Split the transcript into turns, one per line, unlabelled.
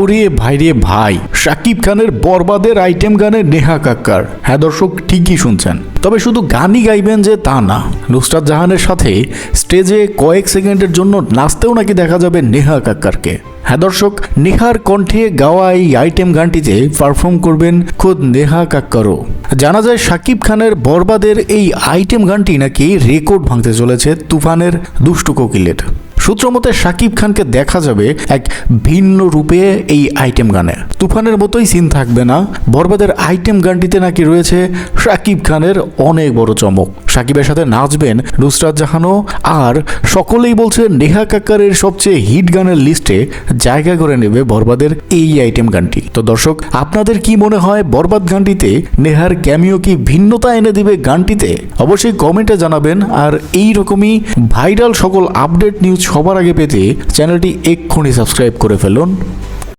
ওরে ভাইরে ভাই শাকিব খানের বরবাদের আইটেম গানে নেহা কাক্কার। হ্যাঁ দর্শক, ঠিকই শুনছেন। তবে শুধু গানই গাইবেন যে তা না, নুসরাত জাহানের সাথে স্টেজে কয়েক সেকেন্ডের জন্য নাচতেও নাকি দেখা যাবে নেহা কাক্কারকে। হ্যাঁ দর্শক, নেহার কণ্ঠে গাওয়া এই আইটেম গানটিতে পারফর্ম করবেন খোদ নেহা কাক্কারও। জানা যায় শাকিব খানের বরবাদের এই আইটেম গানটি নাকি রেকর্ড ভাঙতে চলেছে তুফানের দুষ্টু কোকিলের। সূত্র মতে শাকিব খানকে দেখা যাবে এক ভিন্ন রূপে এই আইটেম গানে। তুফানের মতোই সিন থাকবে না, বরবাদের আইটেম গানটিতে নাকি রয়েছে শাকিব খানের অনেক বড় চমক। শাকিবের সাথে নাচবেন নুসরাত জাহানও, আর সকলেই বলছে নেহা কাক্কারের সবচেয়ে হিট গানের লিস্টে জায়গা করে নেবে বরবাদের এই আইটেম গানটি। তো দর্শক, আপনাদের কি মনে হয় বরবাদ গানটিতে নেহার ক্যামিও কি ভিন্নতা এনে দিবে গানটিতে? অবশ্যই কমেন্টে জানাবেন, আর এই রকমই ভাইরাল সকল আপডেট নিউজ সবার আগে পেতে চ্যানেলটি এক্ষুনি সাবস্ক্রাইব করে ফেলুন।